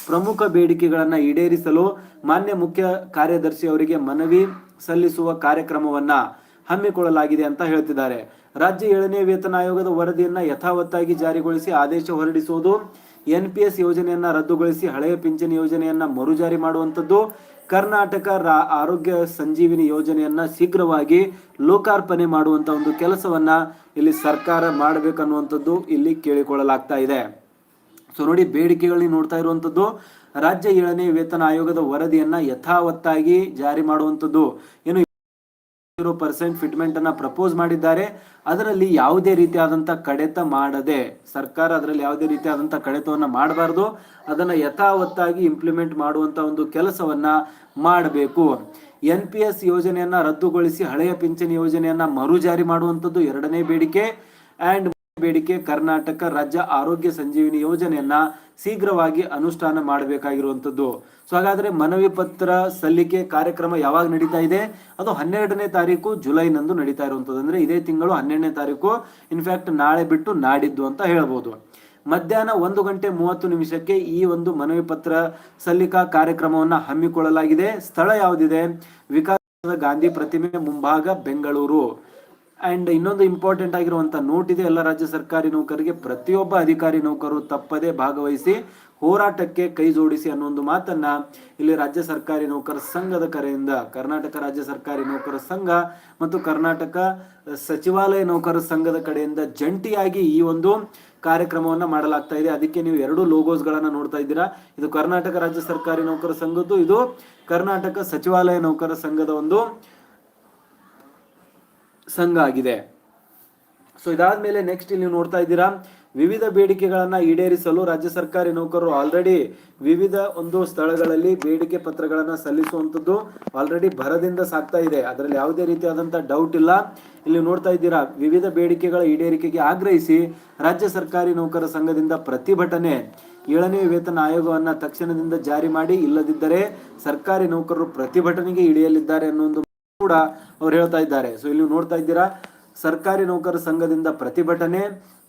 ಪ್ರಮುಖ ಬೇಡಿಕೆಗಳನ್ನು ಈಡೇರಿಸಲು ಮಾನ್ಯ ಮುಖ್ಯ ಕಾರ್ಯದರ್ಶಿ ಅವರಿಗೆ ಮನವಿ ಸಲ್ಲಿಸುವ ಕಾರ್ಯಕ್ರಮವನ್ನ ಹಮ್ಮಿಕೊಳ್ಳಲಾಗಿದೆ ಅಂತ ಹೇಳ್ತಿದ್ದಾರೆ. ರಾಜ್ಯ ಏಳನೇ ವೇತನ ಆಯೋಗದ ವರದಿಯನ್ನು ಯಥಾವತ್ತಾಗಿ ಜಾರಿಗೊಳಿಸಿ ಆದೇಶ ಹೊರಡಿಸುವುದು ಎನ್ ಪಿ ಎಸ್ ಯೋಜನೆಯನ್ನ ರದ್ದುಗೊಳಿಸಿ ಹಳೆಯ ಪಿಂಚಣಿ ಯೋಜನೆಯನ್ನ ಮರುಜಾರಿ ಮಾಡುವಂಥದ್ದು ಕರ್ನಾಟಕ ರಾ- ಆರೋಗ್ಯ ಸಂಜೀವಿನಿ ಯೋಜನೆಯನ್ನ ಶೀಘ್ರವಾಗಿ ಲೋಕಾರ್ಪಣೆ ಮಾಡುವಂತ ಒಂದು ಕೆಲಸವನ್ನ ಇಲ್ಲಿ ಸರ್ಕಾರ ಮಾಡಬೇಕನ್ನುವಂಥದ್ದು ಇಲ್ಲಿ ಕೇಳಿಕೊಳ್ಳಲಾಗ್ತಾ ಇದೆ. ಸೊ ನೋಡಿ, ಬೇಡಿಕೆಗಳನ್ನ ನೋಡ್ತಾ ಇರುವಂತದ್ದು ರಾಜ್ಯ ಏಳನೇ ವೇತನ ಆಯೋಗದ ವರದಿಯನ್ನ ಯಥಾವತ್ತಾಗಿ ಜಾರಿ ಮಾಡುವಂಥದ್ದು. ಏನು ಜೀರೋ ಪರ್ಸೆಂಟ್ ಫಿಟ್ಮೆಂಟ್ ಅನ್ನ ಪ್ರಪೋಸ್ ಮಾಡಿದ್ದಾರೆ. ಅದರಲ್ಲಿ ಯಾವುದೇ ರೀತಿಯಾದಂತ ಕಡೆತ ಮಾಡದೆ, ಸರ್ಕಾರ ಅದರಲ್ಲಿ ಯಾವುದೇ ರೀತಿಯಾದಂತ ಕಡೆತವನ್ನ ಮಾಡಬಾರ್ದು. ಅದನ್ನ ಯಥಾವತ್ತಾಗಿ ಇಂಪ್ಲಿಮೆಂಟ್ ಮಾಡುವಂತ ಒಂದು ಕೆಲಸವನ್ನ ಮಾಡಬೇಕು. ಎನ್ ಪಿ ಎಸ್ ಯೋಜನೆಯನ್ನ ರದ್ದುಗೊಳಿಸಿ ಹಳೆಯ ಪಿಂಚಣಿ ಯೋಜನೆಯನ್ನ ಮರುಜಾರಿ ಮಾಡುವಂತದ್ದು ಎರಡನೇ ಬೇಡಿಕೆ. ಅಂಡ್ ಬೇಡಿಕೆ, ಕರ್ನಾಟಕ ರಾಜ್ಯ ಆರೋಗ್ಯ ಸಂಜೀವಿನಿ ಯೋಜನೆಯನ್ನ ಶೀಘ್ರವಾಗಿ ಅನುಷ್ಠಾನ ಮಾಡಬೇಕಾಗಿರುವಂತದ್ದು ಸೊ ಹಾಗಾದ್ರೆ ಮನವಿ ಪತ್ರ ಸಲ್ಲಿಕೆ ಕಾರ್ಯಕ್ರಮ ಯಾವಾಗ ನಡೀತಾ ಇದೆ? ಅದು ಹನ್ನೆರಡನೇ ತಾರೀಕು ಜುಲೈನಂದು ನಡೀತಾ ಇರುವಂತದ್ದು ಅಂದ್ರೆ ಇದೇ ತಿಂಗಳು ಹನ್ನೆರಡನೇ ತಾರೀಕು. ಇನ್ಫ್ಯಾಕ್ಟ್ ನಾಳೆ ಬಿಟ್ಟು ನಾಡಿದ್ದು ಅಂತ ಹೇಳ್ಬೋದು. ಮಧ್ಯಾಹ್ನ ಒಂದು ಗಂಟೆ ಮೂವತ್ತು ನಿಮಿಷಕ್ಕೆ ಈ ಒಂದು ಮನವಿ ಪತ್ರ ಸಲ್ಲಿಕಾ ಕಾರ್ಯಕ್ರಮವನ್ನ ಹಮ್ಮಿಕೊಳ್ಳಲಾಗಿದೆ. ಸ್ಥಳ ಯಾವುದಿದೆ? ವಿಕಾಸದ ಗಾಂಧಿ ಪ್ರತಿಮೆ ಮುಂಭಾಗ, ಬೆಂಗಳೂರು. ಅಂಡ್ ಇನ್ನೊಂದು ಇಂಪಾರ್ಟೆಂಟ್ ಆಗಿರುವಂತ ನೋಟ್ ಇದೆ, ಎಲ್ಲ ರಾಜ್ಯ ಸರ್ಕಾರಿ ನೌಕರಿಗೆ ಪ್ರತಿಯೊಬ್ಬ ಅಧಿಕಾರಿ ನೌಕರರು ತಪ್ಪದೆ ಭಾಗವಹಿಸಿ ಹೋರಾಟಕ್ಕೆ ಕೈ ಜೋಡಿಸಿ ಅನ್ನೋ ಒಂದು ಮಾತನ್ನ ಇಲ್ಲಿ ರಾಜ್ಯ ಸರ್ಕಾರಿ ನೌಕರ ಸಂಘದ ಕರೆಯಿಂದ ಕರ್ನಾಟಕ ರಾಜ್ಯ ಸರ್ಕಾರಿ ನೌಕರ ಸಂಘ ಮತ್ತು ಕರ್ನಾಟಕ ಸಚಿವಾಲಯ ನೌಕರ ಸಂಘದ ಕಡೆಯಿಂದ ಜಂಟಿಯಾಗಿ ಈ ಒಂದು ಕಾರ್ಯಕ್ರಮವನ್ನ ಮಾಡಲಾಗ್ತಾ ಇದೆ. ಅದಕ್ಕೆ ನೀವು ಎರಡು ಲೋಗೋಸ್ ಗಳನ್ನ ನೋಡ್ತಾ ಇದ್ದೀರಾ. ಇದು ಕರ್ನಾಟಕ ರಾಜ್ಯ ಸರ್ಕಾರಿ ನೌಕರ ಸಂಘದ್ದು, ಇದು ಕರ್ನಾಟಕ ಸಚಿವಾಲಯ ನೌಕರ ಸಂಘದ ಒಂದು ಸಂಘ ಆಗಿದೆ ಸೊ ಇದಾದ್ಮೇಲೆ ನೆಕ್ಸ್ಟ್ ಇಲ್ಲಿ ನೀವು ನೋಡ್ತಾ ಇದ್ದೀರಾ, ವಿವಿಧ ಬೇಡಿಕೆಗಳನ್ನ ಈಡೇರಿಸಲು ರಾಜ್ಯ ಸರ್ಕಾರಿ ನೌಕರರು ಆಲ್ರೆಡಿ ವಿವಿಧ ಒಂದು ಸ್ಥಳಗಳಲ್ಲಿ ಬೇಡಿಕೆ ಪತ್ರಗಳನ್ನ ಸಲ್ಲಿಸುವಂತದ್ದು ಆಲ್ರೆಡಿ ಭರದಿಂದ ಸಾಗ್ತಾ ಇದೆ. ಅದರಲ್ಲಿ ಯಾವುದೇ ರೀತಿಯಾದಂತ ಡೌಟ್ ಇಲ್ಲ. ಇಲ್ಲಿ ನೋಡ್ತಾ ಇದ್ದೀರಾ, ವಿವಿಧ ಬೇಡಿಕೆಗಳ ಈಡೇರಿಕೆಗೆ ಆಗ್ರಹಿಸಿ ರಾಜ್ಯ ಸರ್ಕಾರಿ ನೌಕರ ಸಂಘದಿಂದ ಪ್ರತಿಭಟನೆ. ಏಳನೇ ವೇತನ ಆಯೋಗವನ್ನ ತಕ್ಷಣದಿಂದ ಜಾರಿ ಮಾಡಿ, ಇಲ್ಲದಿದ್ದರೆ ಸರ್ಕಾರಿ ನೌಕರರು ಪ್ರತಿಭಟನೆಗೆ ಇಳಿಯಲಿದ್ದಾರೆ ಅನ್ನೋ ಒಂದು ಕೂಡ ಅವ್ರು ಹೇಳ್ತಾ ಇದ್ದಾರೆ. ಸೊ ಇಲ್ಲಿ ನೋಡ್ತಾ ಇದ್ದೀರಾ, ಸರ್ಕಾರಿ ನೌಕರ ಸಂಘದಿಂದ ಪ್ರತಿಭಟನೆ,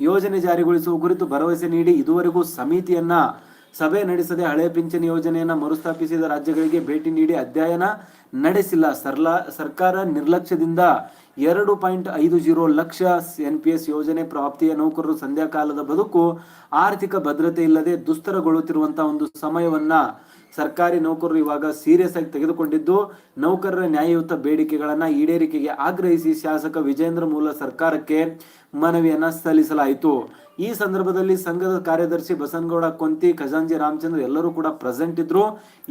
ಯೋಜನೆ ಜಾರಿಗೊಳಿಸುವ ಕುರಿತು ಭರವಸೆ ನೀಡಿ ಇದುವರೆಗೂ ಸಮಿತಿಯನ್ನ ಸಭೆ ನಡೆಸದೆ ಹಳೆ ಪಿಂಚಣಿ ಯೋಜನೆಯನ್ನ ಮರುಸ್ಥಾಪಿಸಿದ ರಾಜ್ಯಗಳಿಗೆ ಭೇಟಿ ನೀಡಿ ಅಧ್ಯಯನ ನಡೆಸಿಲ್ಲ. ಸರ್ಲಾ, ಸರ್ಕಾರ ನಿರ್ಲಕ್ಷ್ಯದಿಂದ ಎರಡು ಪಾಯಿಂಟ್ ಐದು zero lakh N P S ಯೋಜನೆ ಪ್ರಾಪ್ತಿಯ ನೌಕರರು ಸಂಧ್ಯಾಕಾಲದ ಬದುಕು, ಆರ್ಥಿಕ ಭದ್ರತೆ ಇಲ್ಲದೆ ದುಸ್ತರಗೊಳ್ಳುತ್ತಿರುವಂತಹ ಒಂದು ಸಮಯವನ್ನ ಸರ್ಕಾರಿ ನೌಕರರು ಇವಾಗ ಸೀರಿಯಸ್ ಆಗಿ ತೆಗೆದುಕೊಂಡಿದ್ದು ನೌಕರರ ನ್ಯಾಯಯುತ ಬೇಡಿಕೆಗಳನ್ನು ಈಡೇರಿಕೆಗೆ ಆಗ್ರಹಿಸಿ ಶಾಸಕ ವಿಜೇಂದ್ರ ಮೂಲ ಸರ್ಕಾರಕ್ಕೆ ಮನವಿಯನ್ನ ಸಲ್ಲಿಸಲಾಯಿತು. ಈ ಸಂದರ್ಭದಲ್ಲಿ ಸಂಘದ ಕಾರ್ಯದರ್ಶಿ ಬಸನಗೌಡ, ಕೊಂತಿ, ಖಜಾಂಜಿ, ರಾಮಚಂದ್ರ ಎಲ್ಲರೂ ಕೂಡ ಪ್ರೆಸೆಂಟ್ ಇದ್ರು.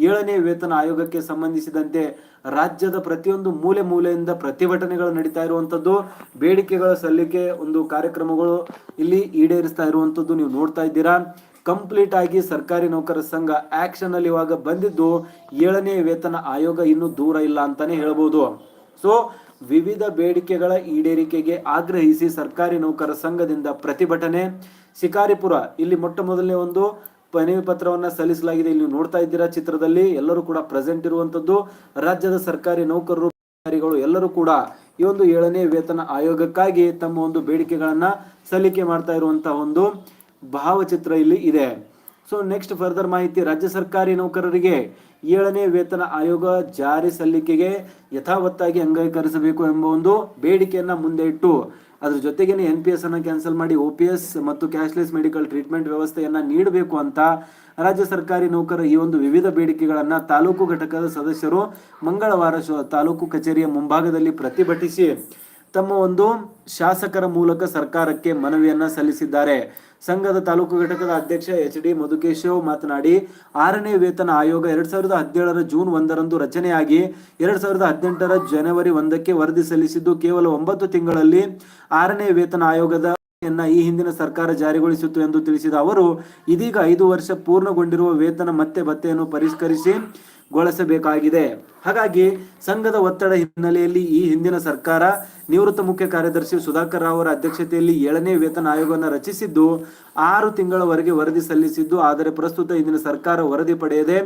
ಏಳನೇ ವೇತನ ಆಯೋಗಕ್ಕೆ ಸಂಬಂಧಿಸಿದಂತೆ ರಾಜ್ಯದ ಪ್ರತಿಯೊಂದು ಮೂಲೆ ಮೂಲೆಯಿಂದ ಪ್ರತಿಭಟನೆಗಳು ನಡೀತಾ ಇರುವಂಥದ್ದು ಬೇಡಿಕೆಗಳ ಸಲ್ಲಿಕೆ ಒಂದು ಕಾರ್ಯಕ್ರಮಗಳು ಇಲ್ಲಿ ಈಡೇರಿಸ್ತಾ ಇರುವಂತದ್ದು ನೀವು ನೋಡ್ತಾ ಇದ್ದೀರಾ. ಕಂಪ್ಲೀಟ್ ಆಗಿ ಸರ್ಕಾರಿ ನೌಕರ ಸಂಘ ಆಕ್ಷನ್ ಅಲ್ಲಿ ಇವಾಗ ಬಂದಿದ್ದು ಏಳನೇ ವೇತನ ಆಯೋಗ ಇನ್ನು ದೂರ ಇಲ್ಲ ಅಂತಾನೆ ಹೇಳ್ಬೋದು. ಸೊ ವಿವಿಧ ಬೇಡಿಕೆಗಳ ಈಡೇರಿಕೆಗೆ ಆಗ್ರಹಿಸಿ ಸರ್ಕಾರಿ ನೌಕರರ ಸಂಘದಿಂದ ಪ್ರತಿಭಟನೆ. ಶಿಕಾರಿಪುರ, ಇಲ್ಲಿ ಮೊಟ್ಟ ಮೊದಲನೇ ಒಂದು ಮನವಿ ಪತ್ರವನ್ನ ಸಲ್ಲಿಸಲಾಗಿದೆ. ಇಲ್ಲಿ ನೋಡ್ತಾ ಇದ್ದೀರಾ ಚಿತ್ರದಲ್ಲಿ, ಎಲ್ಲರೂ ಕೂಡ ಪ್ರೆಸೆಂಟ್ ಇರುವಂತದ್ದು. ರಾಜ್ಯದ ಸರ್ಕಾರಿ ನೌಕರರು, ಅಧಿಕಾರಿಗಳು ಎಲ್ಲರೂ ಕೂಡ ಈ ಒಂದು ಏಳನೇ ವೇತನ ಆಯೋಗಕ್ಕಾಗಿ ತಮ್ಮ ಒಂದು ಬೇಡಿಕೆಗಳನ್ನ ಸಲ್ಲಿಕೆ ಮಾಡ್ತಾ ಇರುವಂತಹ ಒಂದು ಭಾವಚಿತ್ರ ಇಲ್ಲಿ ಇದೆ. ಸೊ ನೆಕ್ಸ್ಟ್ ಫರ್ದರ್ ಮಾಹಿತಿ, ರಾಜ್ಯ ಸರ್ಕಾರಿ ನೌಕರರಿಗೆ ಏಳನೇ ವೇತನ ಆಯೋಗ ಜಾರಿ ಸಲ್ಲಿಕೆಗೆ ಯಥಾವತ್ತಾಗಿ ಅಂಗೀಕರಿಸಬೇಕು ಎಂಬ ಒಂದು ಬೇಡಿಕೆಯನ್ನ ಮುಂದೆ ಇಟ್ಟು, ಅದ್ರ ಜೊತೆಗೇನೆ ಎನ್ ಪಿ ಎಸ್ ಅನ್ನು ಕ್ಯಾನ್ಸಲ್ ಮಾಡಿ ಒ ಪಿ ಎಸ್ ಮತ್ತು ಕ್ಯಾಶ್ಲೆಸ್ ಮೆಡಿಕಲ್ ಟ್ರೀಟ್ಮೆಂಟ್ ವ್ಯವಸ್ಥೆಯನ್ನು ನೀಡಬೇಕು ಅಂತ ರಾಜ್ಯ ಸರ್ಕಾರಿ ನೌಕರ ಈ ಒಂದು ವಿವಿಧ ಬೇಡಿಕೆಗಳನ್ನು ತಾಲೂಕು ಘಟಕದ ಸದಸ್ಯರು ಮಂಗಳವಾರ ತಾಲೂಕು ಕಚೇರಿಯ ಮುಂಭಾಗದಲ್ಲಿ ಪ್ರತಿಭಟಿಸಿ ತಮ್ಮ ಒಂದು ಶಾಸಕರ ಮೂಲಕ ಸರ್ಕಾರಕ್ಕೆ ಮನವಿಯನ್ನ ಸಲ್ಲಿಸಿದ್ದಾರೆ. ಸಂಘದ ತಾಲೂಕು ಘಟಕದ ಅಧ್ಯಕ್ಷ ಎಚ್ ಡಿ ಮಧುಕೇಶವ್ ಮಾತನಾಡಿ, ಆರನೇ ವೇತನ ಆಯೋಗ ಎರಡ್ ಸಾವಿರದ ಹದಿನೇಳರ ಜೂನ್ ಒಂದರಂದು ರಚನೆಯಾಗಿ, ಎರಡ್ ಸಾವಿರದ ಹದಿನೆಂಟರ ಜನವರಿ ಒಂದಕ್ಕೆ ವರದಿ ಸಲ್ಲಿಸಿದ್ದು, ಕೇವಲ ಒಂಬತ್ತು ತಿಂಗಳಲ್ಲಿ ಆರನೇ ವೇತನ ಆಯೋಗದ ಈ ಹಿಂದಿನ ಸರ್ಕಾರ ಜಾರಿಗೊಳಿಸಿತ್ತು ಎಂದು ತಿಳಿಸಿದ ಅವರು, ಇದೀಗ ಐದು ವರ್ಷ ಪೂರ್ಣಗೊಂಡಿರುವ ವೇತನ ಮತ್ತೆ ಭತ್ತೆಯನ್ನು ಪರಿಷ್ಕರಿಸಿ ಗೊಳಿಸಬೇಕಾಗಿದೆ. ಹಾಗಾಗಿ, ಸಂಘದ ಒತ್ತಡ ಹಿನ್ನೆಲೆಯಲ್ಲಿ ಈ ಹಿಂದಿನ ಸರ್ಕಾರ ನಿವೃತ್ತ ಮುಖ್ಯ ಕಾರ್ಯದರ್ಶಿ ಸುಧಾಕರ್ ರಾವ್ ಅವರ ಅಧ್ಯಕ್ಷತೆಯಲ್ಲಿ ಏಳನೇ ವೇತನ ಆಯೋಗವನ್ನು ರಚಿಸಿದ್ದು, ಆರು ತಿಂಗಳವರೆಗೆ ವರದಿ ಸಲ್ಲಿಸಿದ್ದು, ಆದರೆ ಪ್ರಸ್ತುತ ಇಂದಿನ ಸರ್ಕಾರ ವರದಿ ಪಡೆಯದೆ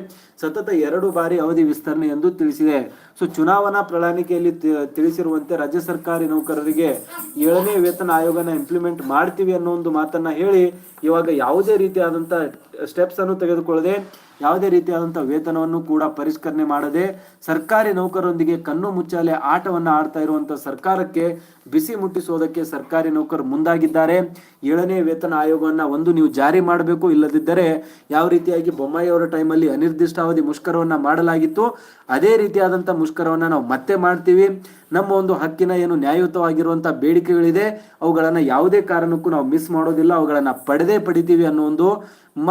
ಸತತ ಎರಡು ಬಾರಿ ಅವಧಿ ವಿಸ್ತರಣೆ ಎಂದು ತಿಳಿಸಿದೆ. ಸೊ, ಚುನಾವಣಾ ಪ್ರಣಾಳಿಕೆಯಲ್ಲಿ ತಿಳಿಸಿರುವಂತೆ ರಾಜ್ಯ ಸರ್ಕಾರಿ ನೌಕರರಿಗೆ ಏಳನೇ ವೇತನ ಆಯೋಗನ ಇಂಪ್ಲಿಮೆಂಟ್ ಮಾಡ್ತೀವಿ ಅನ್ನೋ ಒಂದು ಮಾತನ್ನ ಹೇಳಿ, ಇವಾಗ ಯಾವುದೇ ರೀತಿಯಾದಂಥ ಸ್ಟೆಪ್ಸ್ ಅನ್ನು ತೆಗೆದುಕೊಳ್ಳದೆ, ಯಾವುದೇ ರೀತಿಯಾದಂಥ ವೇತನವನ್ನು ಕೂಡ ಪರಿಷ್ಕರಣೆ ಮಾಡದೆ ಸರ್ಕಾರಿ ನೌಕರರೊಂದಿಗೆ ಕಣ್ಣು ಮುಚ್ಚಾಲೆ ಆಟವನ್ನ ಆಡ್ತಾ ಇರುವಂಥ ಸರ್ಕಾರಕ್ಕೆ ಬಿಸಿ ಮುಟ್ಟಿಸೋದಕ್ಕೆ ಸರ್ಕಾರಿ ನೌಕರರು ಮುಂದಾಗಿದ್ದಾರೆ. ಏಳನೇ ವೇತನ ಆಯೋಗವನ್ನು ಒಂದು ನೀವು ಜಾರಿ ಮಾಡಬೇಕು. ಇಲ್ಲದಿದ್ದರೆ ಯಾವ ರೀತಿಯಾಗಿ ಬೊಮ್ಮಾಯಿ ಅವರ ಟೈಮಲ್ಲಿ ಅನಿರ್ದಿಷ್ಟಾವಧಿ ಮುಷ್ಕರವನ್ನ ಮಾಡಲಾಗಿತ್ತು? ಅದೇ ರೀತಿಯಾದಂಥ ಮುಷ್ಕರವನ್ನ ನಾವು ಮತ್ತೆ ಮಾಡ್ತೀವಿ. ನಮ್ಮ ಒಂದು ಹಕ್ಕಿನ ಏನು ನ್ಯಾಯಯುತವಾಗಿರುವಂಥ ಬೇಡಿಕೆಗಳಿದೆ. ಅವುಗಳನ್ನ ಯಾವುದೇ ಕಾರಣಕ್ಕೂ ನಾವು ಮಿಸ್ ಮಾಡೋದಿಲ್ಲ. ಅವುಗಳನ್ನ ಪಡೆದೇ ಪಡಿತೀವಿ ಅನ್ನೋ ಒಂದು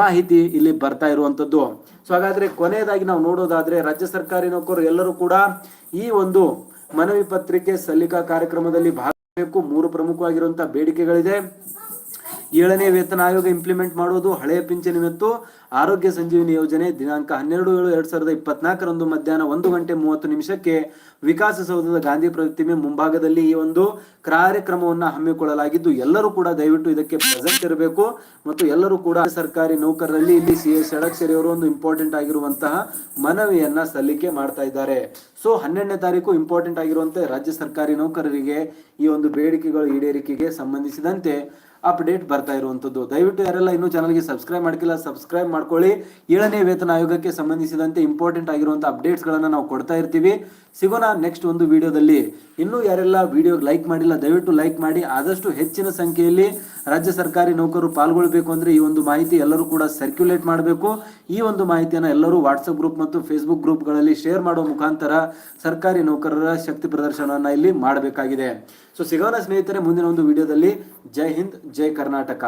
ಮಾಹಿತಿ ಇಲ್ಲಿ ಬರ್ತಾ ಇರುವಂತದ್ದು. ಸೊ ಹಾಗಾದ್ರೆ ಕೊನೆಯದಾಗಿ ನಾವು ನೋಡೋದಾದ್ರೆ ರಾಜ್ಯ ಸರ್ಕಾರಿ ನೌಕರರು ಎಲ್ಲರೂ ಕೂಡ ಈ ಒಂದು ಮನವಿ ಪತ್ರಿಕೆ ಸಲ್ಲಿಕಾ ಕಾರ್ಯಕ್ರಮದಲ್ಲಿ ಭಾಗವಹಿಸಬೇಕು. ಮೂರು ಪ್ರಮುಖವಾಗಿರುವಂತಹ ಬೇಡಿಕೆಗಳಿದೆ. ಏಳನೇ ವೇತನ ಆಯೋಗ ಇಂಪ್ಲಿಮೆಂಟ್ ಮಾಡುವುದು ಹಳೆಯ ಪಿಂಚಣಿ ಮತ್ತು ಆರೋಗ್ಯ ಸಂಜೀವಿನಿ ಯೋಜನೆ. ದಿನಾಂಕ ಹನ್ನೆರಡು ಏಳು ಎರಡ್ ಸಾವಿರದ ಇಪ್ಪತ್ನಾಲ್ಕರಂದು ಮಧ್ಯಾಹ್ನ ಒಂದು ಗಂಟೆ ಮೂವತ್ತು ನಿಮಿಷಕ್ಕೆ ವಿಕಾಸಸೌಧದ ಗಾಂಧಿ ಪ್ರತಿಮೆ ಮುಂಭಾಗದಲ್ಲಿ ಈ ಒಂದು ಕಾರ್ಯಕ್ರಮವನ್ನು ಹಮ್ಮಿಕೊಳ್ಳಲಾಗಿದ್ದು, ಎಲ್ಲರೂ ಕೂಡ ದಯವಿಟ್ಟು ಇದಕ್ಕೆ ಪ್ರೆಸೆಂಟ್ ಇರಬೇಕು. ಮತ್ತು ಎಲ್ಲರೂ ಕೂಡ ಸರ್ಕಾರಿ ನೌಕರರಲ್ಲಿ ಇಲ್ಲಿ ಸಿ ಎಸ್ ಅವರು ಒಂದು ಇಂಪಾರ್ಟೆಂಟ್ ಆಗಿರುವಂತಹ ಮನವಿಯನ್ನ ಸಲ್ಲಿಕೆ ಮಾಡ್ತಾ ಇದ್ದಾರೆ. ಸೊ, ಹನ್ನೆರಡನೇ ತಾರೀಕು ಇಂಪಾರ್ಟೆಂಟ್ ಆಗಿರುವಂತೆ ರಾಜ್ಯ ಸರ್ಕಾರಿ ನೌಕರರಿಗೆ ಈ ಒಂದು ಬೇಡಿಕೆಗಳು ಈಡೇರಿಕೆಗೆ ಸಂಬಂಧಿಸಿದಂತೆ ಅಪ್ಡೇಟ್ ಬರ್ತಾ ಇರುವಂತದ್ದು ದಯವಿಟ್ಟು ಯಾರೆಲ್ಲ ಇನ್ನೂ ಚಾನಲ್ಗೆ ಸಬ್ಸ್ಕ್ರೈಬ್ ಮಾಡ್ಕಿಲ್ಲ ಸಬ್ಸ್ಕ್ರೈಬ್ ಮಾಡ್ಕೊಳ್ಳಿ. ಏಳನೇ ವೇತನ ಆಯೋಗಕ್ಕೆ ಸಂಬಂಧಿಸಿದಂತೆ ಇಂಪಾರ್ಟೆಂಟ್ ಆಗಿರುವಂಥ ಅಪ್ಡೇಟ್ಸ್ ಗಳನ್ನ ನಾವು ಕೊಡ್ತಾ ಇರ್ತೀವಿ. ಸಿಗೋಣ ನೆಕ್ಸ್ಟ್ ಒಂದು ವಿಡಿಯೋದಲ್ಲಿ ಇನ್ನೂ ಯಾರೆಲ್ಲ ವಿಡಿಯೋಗೆ ಲೈಕ್ ಮಾಡಿಲ್ಲ, ದಯವಿಟ್ಟು ಲೈಕ್ ಮಾಡಿ. ಆದಷ್ಟು ಹೆಚ್ಚಿನ ಸಂಖ್ಯೆಯಲ್ಲಿ ರಾಜ್ಯ ಸರ್ಕಾರಿ ನೌಕರರು ಪಾಲ್ಗೊಳ್ಬೇಕು ಅಂದ್ರೆ ಈ ಒಂದು ಮಾಹಿತಿ ಎಲ್ಲರೂ ಕೂಡ ಸರ್ಕ್ಯುಲೇಟ್ ಮಾಡಬೇಕು. ಈ ಒಂದು ಮಾಹಿತಿಯನ್ನು ಎಲ್ಲರೂ ವಾಟ್ಸಪ್ ಗ್ರೂಪ್ ಮತ್ತು ಫೇಸ್ಬುಕ್ ಗ್ರೂಪ್ಗಳಲ್ಲಿ ಶೇರ್ ಮಾಡುವ ಮುಖಾಂತರ ಸರ್ಕಾರಿ ನೌಕರರ ಶಕ್ತಿ ಪ್ರದರ್ಶನವನ್ನು ಇಲ್ಲಿ ಮಾಡಬೇಕಾಗಿದೆ. ಸೊ ಸಿಗೋಣ ಸ್ನೇಹಿತರೆ, ಮುಂದಿನ ಒಂದು ವಿಡಿಯೋದಲ್ಲಿ ಜೈ ಹಿಂದ್, ಜೈ ಕರ್ನಾಟಕ.